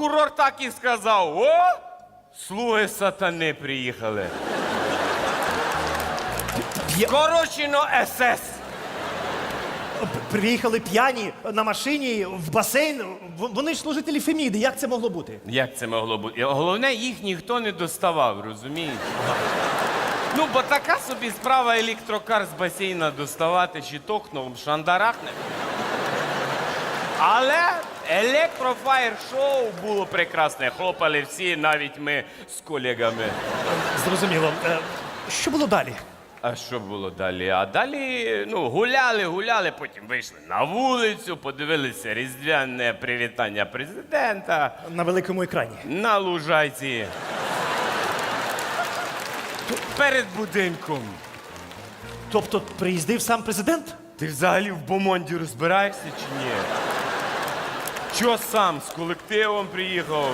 Прокурор так і сказав: о, слуги сатани приїхали. Скорочено СС. Приїхали п'яні на машині в басейн. В- Вони ж служителі Феміди. Як це могло бути? Як це могло бути? Головне, їх ніхто не доставав, розумієте? Ну, бо така собі справа електрокар з басейна доставати чи токном шандарахне. Але електрофаєр-шоу було прекрасне. Хлопали всі, навіть ми з колегами. Зрозуміло. Е, Що було далі? А що було далі? А далі ну, гуляли, гуляли, потім вийшли на вулицю, подивилися різдвяне привітання президента На великому екрані. на лужайці. Перед будинком. Тобто приїздив сам президент? Ти взагалі в Бомонді розбираєшся чи ні? Що сам з колективом приїхав?